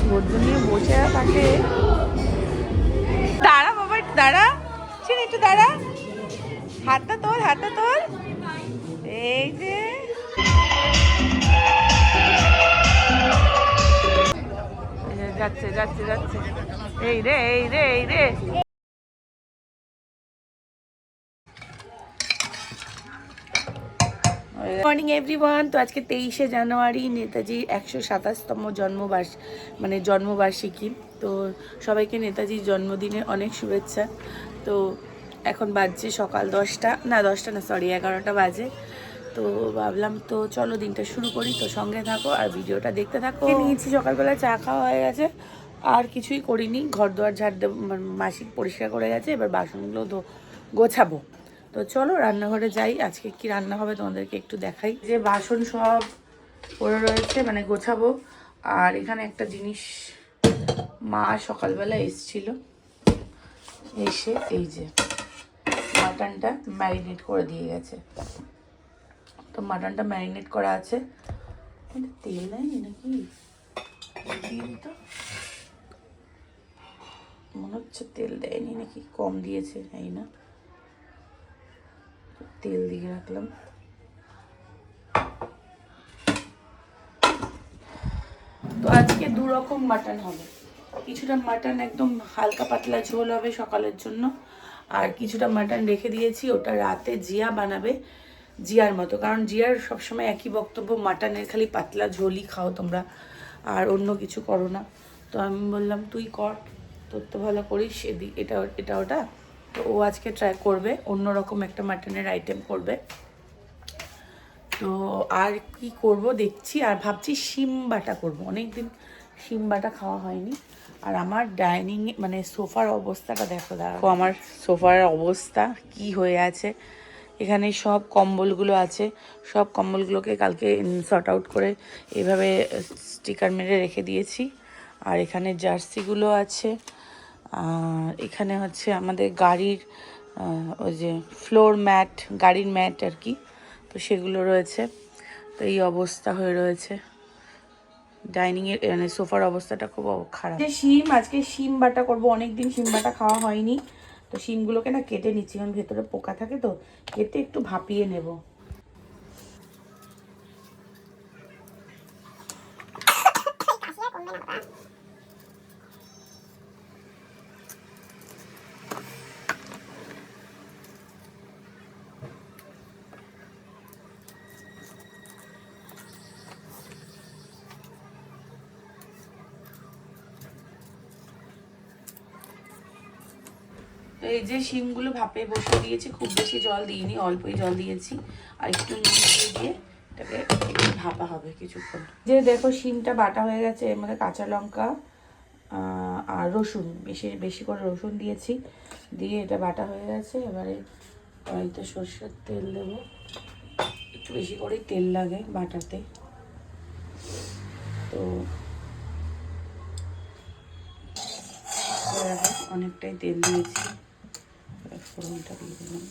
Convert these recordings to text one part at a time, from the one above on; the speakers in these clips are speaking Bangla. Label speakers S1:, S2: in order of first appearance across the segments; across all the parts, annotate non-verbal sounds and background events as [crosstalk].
S1: ধৈর্য নিয়ে বসে থাকে দাঁড়া বাবা দাঁড়া। চিনি একটু দাঁড়া। হাতটা তোল, হাতটা যে। এই যে যাচ্ছে যাচ্ছে যাচ্ছে। এই রে এই রে এই রে। মর্নিং এভরিওয়ান তো আজকে তেইশে জানুয়ারি নেতাজির একশো সাতাশতম জন্মবার্ষ মানে জন্মবার্ষিকী। তো সবাইকে নেতাজির জন্মদিনে অনেক শুভেচ্ছা। তো এখন বাজছে সকাল দশটা। না দশটা না সরি এগারোটা বাজে। তো ভাবলাম, তো চলো দিনটা শুরু করি। তো সঙ্গে থাকো আর ভিডিওটা দেখতে থাকো। নিয়েছি, সকালবেলা চা খাওয়া হয়ে গেছে। আর কিছুই করিনি। ঘর দুয়ার ঝাড় দেব মাসিক পরিষ্কার করে গেছে। এবার বাসনগুলো গোছাবো। তো চলো রান্নাঘরে যাই। আজকে কি রান্না হবে তোমাদেরকে একটু দেখাই। যে বাসন সব পড়ে রয়েছে মানে গোছাবো। আর এখানে একটা জিনিস মা সকালবেলা এসছিল। এসে এই যে মাটনটা ম্যারিনেট করে দিয়ে গেছে। তো মাটনটা ম্যারিনেট করা আছে। তেল দেয়নি নাকি? দিত? মনে হচ্ছে তেল দেয়নি নাকি? কম দিয়েছে এই না? তেল দিয়ে রাখলাম। তো আজকে দু রকম মাটন হবে। কিছুটা মাটন একদম হালকা পাতলা ঝোল হবে সকালের জন্য। আর কিছুটা মাটন রেখে দিয়েছি, ওটা রাতে জিয়া বানাবে জিয়ার মতো। কারণ জিয়ার সবসময় একই বক্তব্য মাটনের খালি পাতলা ঝোলই খাও তোমরা, আর অন্য কিছু করো না। তো আমি বললাম, তুই কর, তোর তো ভালো করিস, এদি- এটা এটা ওটা। তো ও আজকে ট্রাই করবে, অন্যরকম একটা মাটনের আইটেম করবে। তো আর কি করব দেখছি, আর ভাবছি শিম বাটা করব। অনেকদিন শিম বাটা খাওয়া হয়নি। আর আমার ডাইনিং মানে সোফার অবস্থাটা দেখো দেখো আমার সোফার অবস্থা, কি হয়ে আছে। এখানে সব কম্বলগুলো আছে। সব কম্বলগুলোকে কালকে শর্ট আউট করে এভাবে স্টিকার মেরে রেখে দিয়েছি। আর এখানে জার্সিগুলো আছে। আর এখানে হচ্ছে আমাদের গাড়ির ওই যে ফ্লোর ম্যাট গাড়ির ম্যাট আর কি, তো সেগুলো রয়েছে। তো এই অবস্থা হয়ে রয়েছে। ডাইনিং এর মানে সোফার অবস্থাটা খুব খারাপ। যে শিম, আজকে শিম বাটা করব, অনেকদিন শিম বাটা খাওয়া হয়নি। তো শিমগুলোকে না কেটে নিচ্ছি, কারণ ভেতরে পোকা থাকে তো, কেটে একটু ভাপিয়ে নেব। এই যে শিমগুলো ভাপে বসিয়ে দিয়েছি, খুব বেশি জল দিইনি, অল্পই জল দিয়েছি। আর একটু নুন দিয়ে দিয়ে এটাকে ভাপা হবে কিছুক্ষণ। যে দেখো শিমটা বাটা হয়ে গেছে, এর মধ্যে কাঁচা লঙ্কা আর রসুন, বেশি বেশি করে রসুন দিয়েছি, দিয়ে এটা বাটা হয়ে গেছে। এবারে কড়াইতে সর্ষের তেল দেবো। একটু বেশি করেই তেল লাগে বাটাতে। তো অনেকটাই তেল দিয়েছি। ফোড়নটা দিয়ে দিলাম।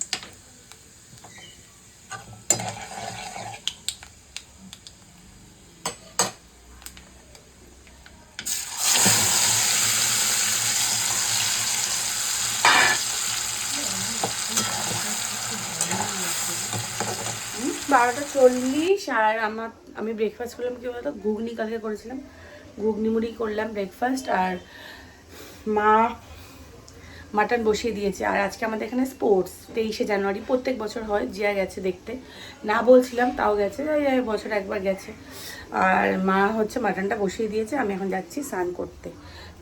S1: বারোটা চল্লিশ, আর আমার, আমি ব্রেকফাস্ট করলাম কি বলতো? ঘুগনি কালকে করেছিলাম। ঘুগনি মুড়ি করলাম ব্রেকফাস্ট আর মা মাটন বসিয়ে দিয়েছে। আর আজকে আমাদের এখানে স্পোর্টস তেইশে জানুয়ারি, প্রত্যেক বছর হয়, জিয়া গেছে দেখতে। না বলছিলাম, তাও গেছে বছর একবার গেছে। আর মা হচ্ছে মাটনটা বসিয়ে দিয়েছে, আমি এখন যাচ্ছি স্নান করতে।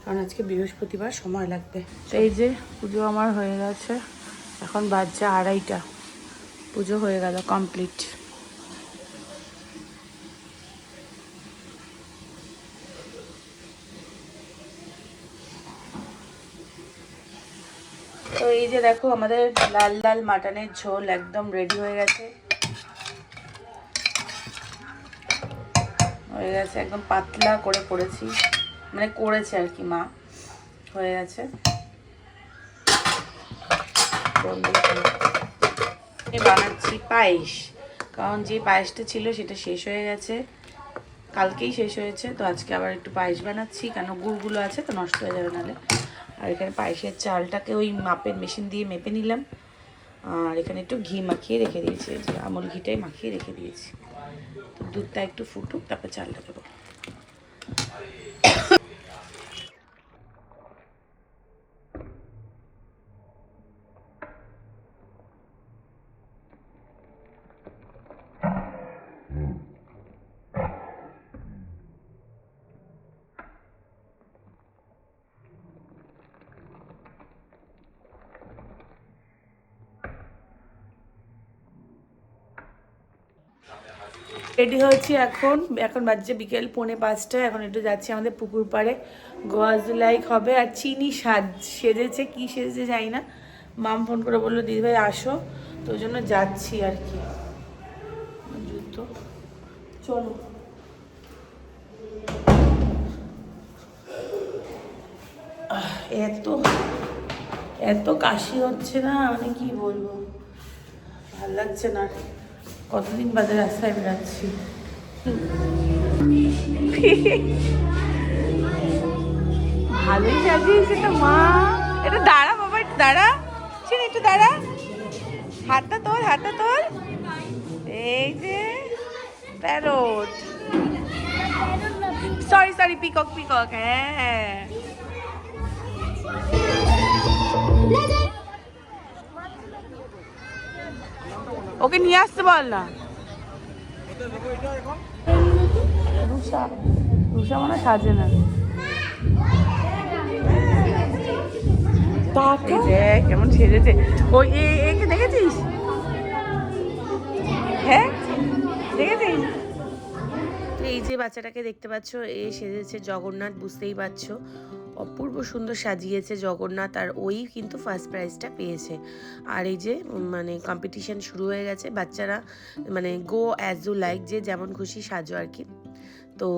S1: কারণ আজকে বৃহস্পতিবার, সময় লাগবে। এই যে, পুজো আমার হয়ে গেছে। এখন বাজছে আড়াইটা। পুজো হয়ে গেল কমপ্লিট এই যে দেখো, আমাদের লাল লাল মাটনের ঝোল একদম রেডি হয়ে গেছে। হয়ে গেছে, একদম পাতলা করে করেছি। মানে করেছে আর কি, মা। হয়ে গেছে। বানাচ্ছি পায়েস। কারণ যে পায়েসটা ছিল সেটা শেষ হয়ে গেছে। কালকেই শেষ হয়েছে, তো আজকে আবার একটু পায়েস বানাচ্ছি। কেন গুড়গুলো আছে, তো নষ্ট হয়ে যাবে নাহলে। আর এখানে পায়েসের চালটাকে ওই মাপের মেশিন দিয়ে মেপে নিলাম। আর এখানে একটু ঘি মাখিয়ে রেখে দিয়েছি আমল ঘিটাই মাখিয়ে রেখে দিয়েছি। তো দুধটা একটু ফুটুক, তারপর চালটা দেবো রেডি হয়েছি এখন। এখন বাজছে বিকেল পৌনে পাঁচটা। এখন একটু যাচ্ছি আমাদের পুকুর পাড়ে। গোয়াজ লাইক হবে আর চিনি সাজ, সেজেছে, কি সেজেছে জানি না। মাম ফোন করে বলল দিদিভাই আসো। তো ওই জন্য যাচ্ছি আর কি। জুতো। চলো। এত এত কাশি হচ্ছে না মানে কি বলব? ভালো লাগছে না। কতদিন বাদে রাস্তায় বেরাচ্ছি ভালোই সাজিয়েছে তো মা। এটা দাঁড়া বাবা, একটু দাঁড়া। চিনি, একটু দাঁড়া। হাতটা তোর হাতটা তোর এই যে, parrot. Sorry sorry peacock peacock হ্যাঁ হ্যাঁ। ওকে নিয়ে আসতে বল না। রুষা রুষা মানে সাজে না। কেমন সেজেছে। ওই এ- একে দেখেছিস? হ্যাঁ? দেখেছিস? তো এই যে বাচ্চাটাকে দেখতে পাচ্ছ এ সেজেছে জগন্নাথ বুঝতেই পারছ। অপূর্ব সুন্দর সাজিয়েছে জগন্নাথ আর ওই কিন্তু ফার্স্ট প্রাইজটা পেয়েছে। আর এই যে মানে কম্পিটিশন শুরু হয়ে গেছে, বাচ্চারা মানে গো অ্যাজ ইউ লাইক যে যেমন খুশি সাজো আর কি। তো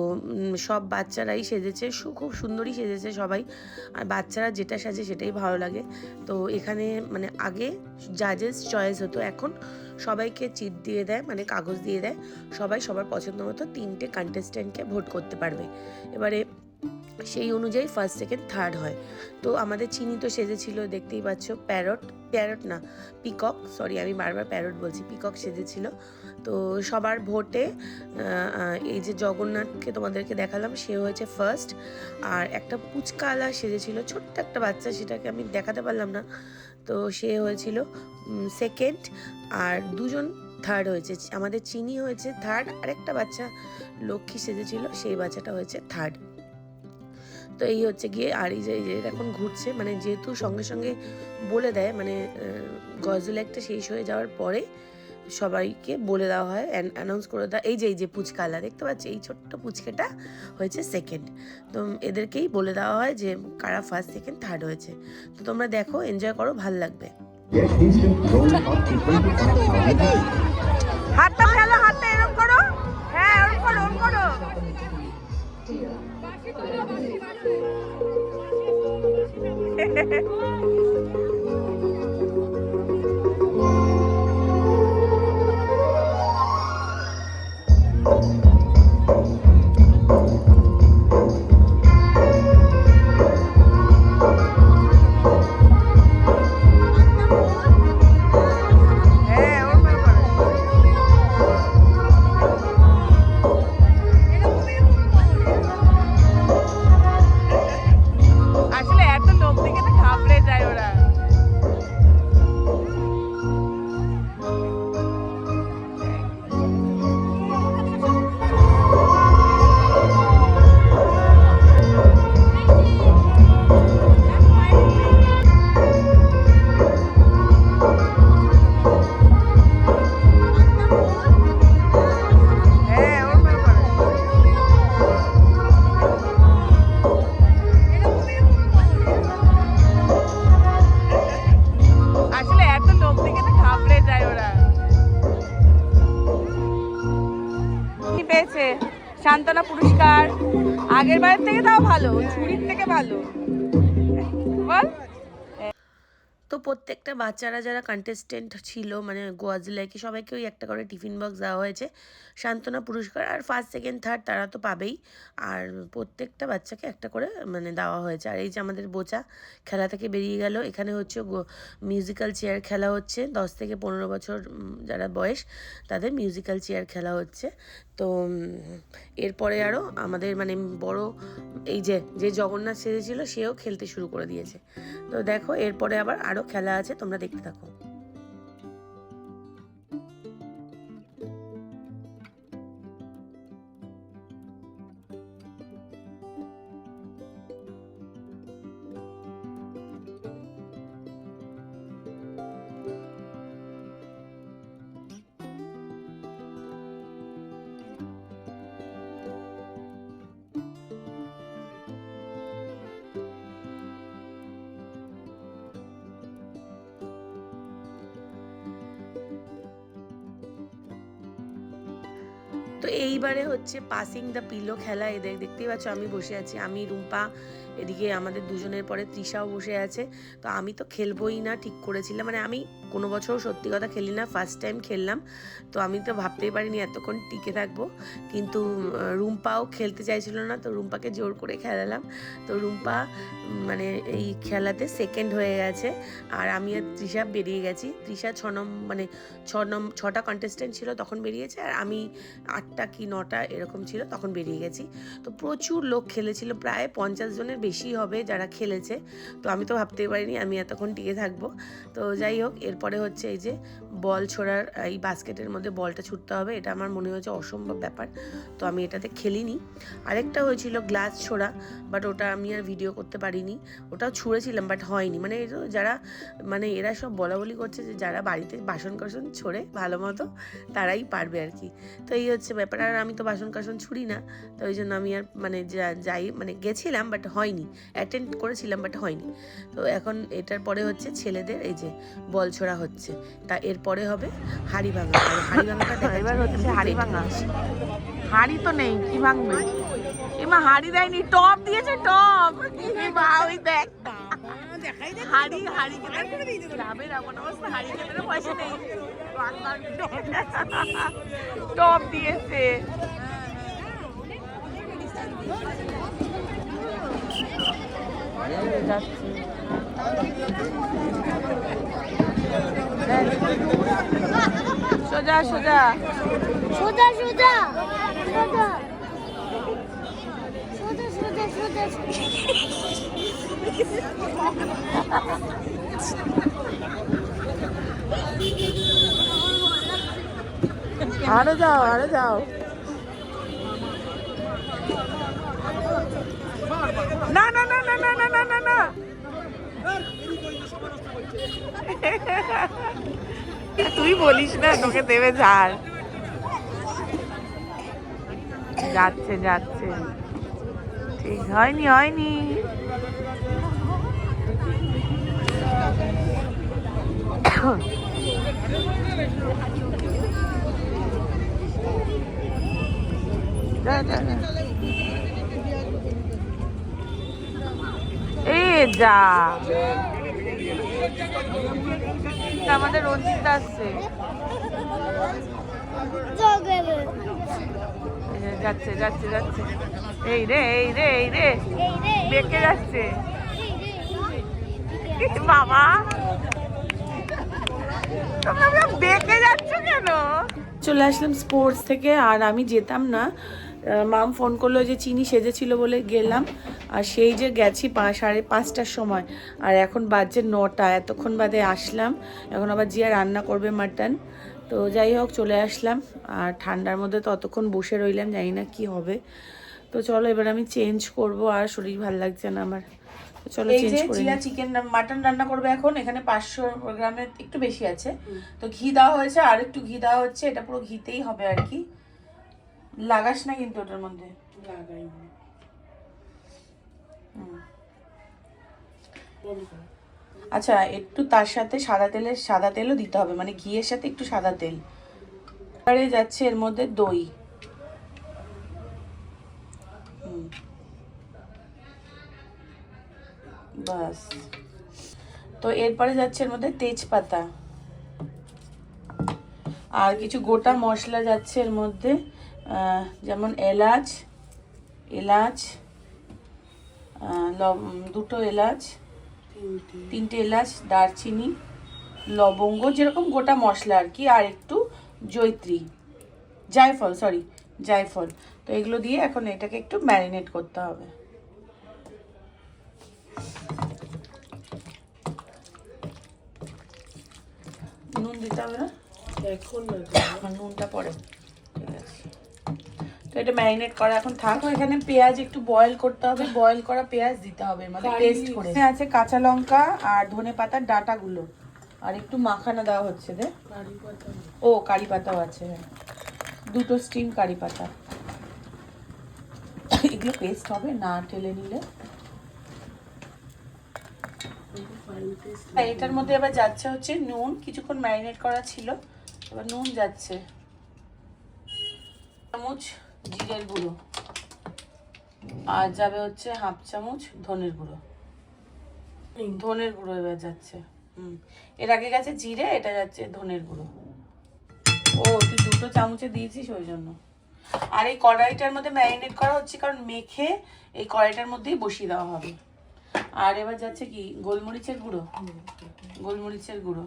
S1: সব বাচ্চারাই সেজেছে খুব সুন্দরই সেজেছে সবাই। আর বাচ্চারা যেটা সাজে সেটাই ভালো লাগে। তো এখানে মানে আগে জাজেস চয়েস হতো, এখন সবাইকে চিট দিয়ে দেয় মানে কাগজ দিয়ে দেয়। সবাই সবার পছন্দ মতো তিনটে কন্টেস্ট্যান্টকে ভোট করতে পারবে। এবারে সেই অনুযায়ী ফার্স্ট সেকেন্ড থার্ড হয়। তো আমাদের চিনি তো সেজেছিল, দেখতেই পাচ্ছ প্যারট প্যারট না পিকক সরি আমি বারবার প্যারট বলছি পিকক সেজেছিল। তো সবার ভোটে এই যে জগন্নাথকে তোমাদেরকে দেখালাম, সে হয়েছে ফার্স্ট আর একটা পুচকালা সেজেছিল, ছোট্ট একটা বাচ্চা, সেটাকে আমি দেখাতে পারলাম না। তো সে হয়েছিল সেকেন্ড আর দুজন থার্ড হয়েছে। আমাদের চিনি হয়েছে থার্ড আরেকটা বাচ্চা লক্ষ্মী সেজেছিল, সেই বাচ্চাটা হয়েছে থার্ড তো এই হচ্ছে গিয়ে আর এই যে এখন ঘুরছে মানে যেহেতু সঙ্গে সঙ্গে বলে দেয় মানে গজল একটা শেষ হয়ে যাওয়ার পরে সবাইকে বলে দেওয়া হয় অ্যানাউন্স করে দেওয়া এই যে এই যে পুচকালা দেখতে পাচ্ছি? এই ছোট্ট পুচকেটা হয়েছে সেকেন্ড তো এদেরকেই বলে দেওয়া হয় যে কারা ফার্স্ট সেকেন্ড থার্ড হয়েছে। তো তোমরা দেখো এনজয় করো ভালো লাগবে।
S2: Get instant roll up to 25,000
S1: হাতটা ফেলো হাতটা এরকম করো। হ্যাঁ করো করো। Hehehehe প্রত্যেকটা বাচ্চারা যারা কন্টেস্টেন্ট ছিল মানে গোয়াজলাইকে সবাইকে ওই একটা করে টিফিন বক্স দেওয়া হয়েছে। সান্ত্বনা পুরস্কার আর ফার্স্ট সেকেন্ড থার্ড তারা তো পাবেই। আর প্রত্যেকটা বাচ্চাকে একটা করে মানে দেওয়া হয়েছে। আর এই যে আমাদের বোচা খেলা থেকে বেরিয়ে গেল। এখানে হচ্ছে মিউজিক্যাল চেয়ার খেলা হচ্ছে। দশ থেকে পনেরো বছর যারা বয়স, তাদের মিউজিক্যাল চেয়ার খেলা হচ্ছে। তো এরপরে আরও আমাদের মানে বড় এই যে যে জগন্নাথ সেজেছিল, সেও খেলতে শুরু করে দিয়েছে। তো দেখো, এরপরে আবার আরও খেলা আছে, তোমরা দেখতে থাকো। এইবারে হচ্ছে পাসিং দ্য পিলো খেলা এদের, দেখতেই পাচ্ছ আমি বসে আছি। আমি, রুম্পা, এদিকে আমাদের দুজনের পরে তৃষাও বসে আছে। তো আমি তো খেলবোই না, ঠিক করেছিলাম। মানে আমি কোনো বছর সত্যি কথা খেলি না ফার্স্ট টাইম খেললাম। তো আমি তো ভাবতেই পারিনি এতক্ষণ টিকে থাকব। কিন্তু রুম্পাও খেলতে চাইছিল না, তো রুম্পাকে জোর করে খেলালাম। তো রুম্পা মানে এই খেলাতে সেকেন্ড হয়ে গেছে। আর আমি আর তৃষা বেরিয়ে গেছি। তৃষা ছ নম্বর মানে ছ নম, ছটা কন্টেস্টেন্ট ছিল, তখন বেরিয়েছে। আর আমি আটটা কি নটা এরকম ছিল, তখন বেরিয়ে গেছি। তো প্রচুর লোক খেলেছিল, প্রায় পঞ্চাশ জনের বেশি হবে যারা খেলেছে। তো আমি তো ভাবতেই পারিনি আমি এতক্ষণ টিকে থাকব। তো যাই হোক, এরপরে হচ্ছে এই যে বল ছোড়ার, এই বাস্কেটের মধ্যে বলটা ছুটতে হবে, এটা আমার মনে হয়েছে অসম্ভব ব্যাপার। তো আমি এটাতে খেলিনি। আরেকটা হয়েছিল গ্লাস ছোড়া বাট ওটা আমি আর ভিডিও করতে পারিনি। ওটাও ছুঁড়েছিলাম বাট হয়নি। মানে যারা মানে এরা সব বলা বলি করছে যে যারা বাড়িতে বাসন কাসন ছোড়ে ভালো মতো, তারাই পারবে আর কি। তো এই হচ্ছে ব্যাপার। আর আমি তো বাসন কাসন ছুড়ি না, তো ওই জন্য আমি আর মানে যাই মানে গেছিলাম বাট হয়নি। অ্যাটেন্ড করেছিলাম বাট হয়নি। তো এখন এটার পরে হচ্ছে ছেলেদের, এই যে বল ছোড়া হচ্ছে। তা এরপরে হবে হাড়ি ভাঙা হাড়ি ভাঙাটা
S3: এবার হচ্ছে হাড়ি ভাঙা হাড়ি তো নেই কি ভাঙবে? এমা হাড়ি দেয়নি টপ দিয়েছে টপ। মা ওই দেখ। হাড়ি হাড়ি ক্লাবের এমন অবস্থা হাড়ি খেতে পয়সা নেই। টপ দিয়েছে। যাচ্ছে। সোজা সোজা।
S4: সোজা সোজা। সোজা। সোজা সোজা
S3: আরও যাও আরও যাও। না না না না না না না না না। [laughs] তুই বলিস না তোকে দেবে ঝাড় যাচ্ছে যাচ্ছে। ঠিক হয়নি হয়নি। এ যা। আমাদের রঞ্জিত আসছে।
S4: জগবে
S3: এই যে যাচ্ছে যাচ্ছে যাচ্ছে। এই রে এই রে এই রে। বেঁকে যাচ্ছে। বাবা। তোমরা বেঁকে যাচ্ছ কেন?
S1: চলে আসলাম স্পোর্টস থেকে, আর আমি যেতাম না। মাম ফোন করল যে চিনি সেজেছিল বলে গেলাম। আর সেই যে গেছি পা- সাড়ে পাঁচটার সময়। আর এখন বাজছে নটা এতক্ষণ বাদে আসলাম। এখন আবার জিয়া রান্না করবে মাটন। তো যাই হোক চলে আসলাম। আর ঠান্ডার মধ্যে ততক্ষণ বসে রইলাম জানি না কি হবে। তো চলো এবার আমি চেঞ্জ করব আর শরীর ভালো লাগছে না আমার। চলো চেঞ্জ করে জিয়া চিকেন মাটন রান্না করবে এখন। এখানে পাঁচশো গ্রামের একটু বেশি আছে। তো ঘি দেওয়া হয়েছে আর একটু ঘি দেওয়া হচ্ছে। এটা পুরো ঘিতেই হবে আর কি। লাগাস না কিন্তু ওটার মধ্যে। আচ্ছা একটু তার সাথে সাদা তেলের সাদা তেলও দিতে হবে মানে ঘিয়ের সাথে একটু সাদা তেল। এবারে যাচ্ছে এর মধ্যে দই। ব্যাস। তো এরপরে যাচ্ছে এর মধ্যে তেজপাতা। আর কিছু গোটা মশলা যাচ্ছে এর মধ্যে যেমন এলাচ এলাচ লব- দুটো এলাচ তিনটে। এলাচ দারচিনি লবঙ্গ যেরকম গোটা মশলা আর কি আর একটু জৈত্রী জায়ফল সরি জায়ফল। তো এগুলো দিয়ে এখন এটাকে একটু ম্যারিনেট করতে হবে। নুন দিতে হবে না?
S3: এখন
S1: আমার নুনটা পরে। ঠিক আছে। তো এটা ম্যারিনেট করা। এখন থাকো এখানে পেঁয়াজ একটু বয়েল করতে হবে। বয়েল করা পেঁয়াজ দিতে হবে মানে পেস্ট করে। আছে কাঁচা লঙ্কা আর ধনে পাতার ডাটাগুলো। আর একটু মাখানা দেওয়া হচ্ছে
S3: পাতা।
S1: ও কারি পাতাও আছে হ্যাঁ। দুটো স্টিম কারি পাতা। এগুলো পেস্ট হবে না টেলে নিলে। এটার মধ্যে এবার যাচ্ছে হচ্ছে নুন। কিছুক্ষণ ম্যারিনেট করা ছিল। এবার নুন যাচ্ছে। চামচ জিরের গুঁড়ো। আর যাবে হচ্ছে হাফ চামচ ধনের গুঁড়ো। ধনের গুঁড়ো এবার যাচ্ছে। হুম। এর আগে গেছে জিরে এটা যাচ্ছে ধনের গুঁড়ো। ও তুই দুটো চামচে দিয়েছিস ওই জন্য। আর এই কড়াইটার মধ্যে ম্যারিনেট করা হচ্ছে কারণ মেখে এই কড়াইটার মধ্যেই বসিয়ে দেওয়া হবে। আর এবার যাচ্ছে কি গোলমরিচের গুঁড়ো। গোলমরিচের গুঁড়ো।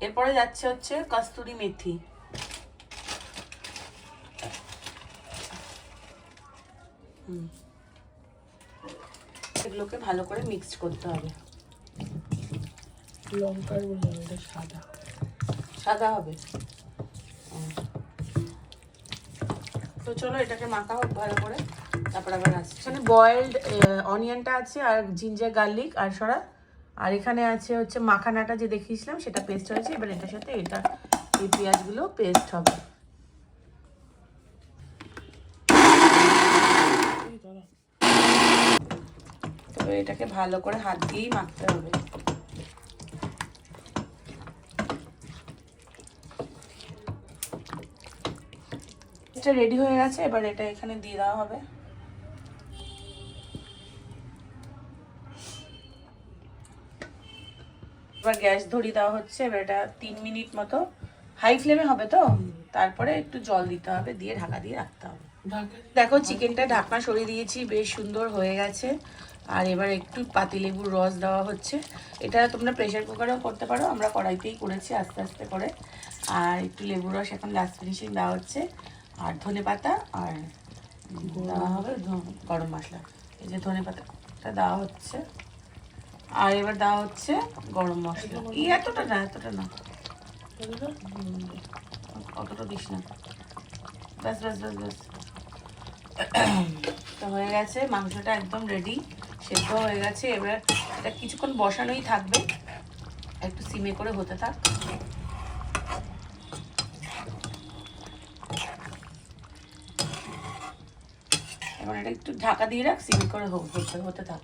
S1: এরপরে যাচ্ছে হচ্ছে কস্তুরি মেথি। এগুলোকে ভালো করে মিক্সড করতে হবে।
S3: লঙ্কার সাদা।
S1: সাদা হবে। তো চলো এটাকে মাখা হোক ভালো করে তারপর আবার আসছি। এখানে বয়েলড অনিয়নটা আছে আর জিঞ্জার গার্লিক আর সরা। আর এখানে আছে হচ্ছে মাখানাটা যে দেখিয়েছিলাম সেটা পেস্ট হয়েছে। এবার এটার সাথে এটা এই পেঁয়াজগুলো পেস্ট হবে। তো এটাকে ভালো করে হাত দিয়েই মাখতে হবে। এটা রেডি হয়ে গেছে এবার এটা এখানে দিয়ে দেওয়া হবে। এবার গ্যাস ধরিয়ে দেওয়া হচ্ছে এবার এটা তিন মিনিট মতো। হাই ফ্লেমে হবে তো? তারপরে একটু জল দিতে হবে দিয়ে ঢাকা দিয়ে রাখতে হবে। দেখো চিকেনটা ঢাকনা সরিয়ে দিয়েছি বেশ সুন্দর হয়ে গেছে। আর এবার একটু পাতিলেবুর রস দেওয়া হচ্ছে। এটা তোমরা প্রেশার কুকারেও করতে পারো আমরা কড়াইতেই করেছি আস্তে আস্তে করে। আর একটু লেবুর রস এখন লাস্ট ফিনিশিং দেওয়া হচ্ছে। আর ধনে পাতা আর দেওয়া হবে গরম মশলা। এই যে ধনে পাতাটা দেওয়া হচ্ছে। আর এবার দেওয়া হচ্ছে গরম মশলা। এই এতটা না এতটা না। অতটা দিস না। ব্যাস ব্যাস ব্যাস ব্যাস। তো হয়ে গেছে মাংসটা একদম রেডি সেদ্ধ হয়ে গেছে। এবার এটা কিছুক্ষণ বসানোই থাকবে। একটু সিমে করে হতে থাক। এবার এটা একটু ঢাকা দিয়ে রাখ সিমে করে হোক হতে হতে থাক।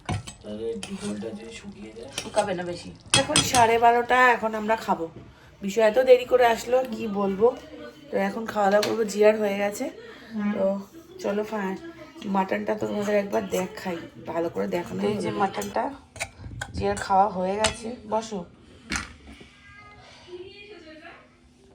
S1: শুকাবে না বেশি। এখন সাড়ে বারোটা এখন আমরা খাব। বিষয় এত দেরি করে আসলো কি বলব? তো এখন খাওয়া দাওয়া করব জিয়ার হয়ে গেছে। তো চলো ফাইন মাটনটা তো তোমাদের একবার দেখাই। ভালো করে দেখানো এই যে মাটনটা যে খাওয়া হয়ে গেছে বসো।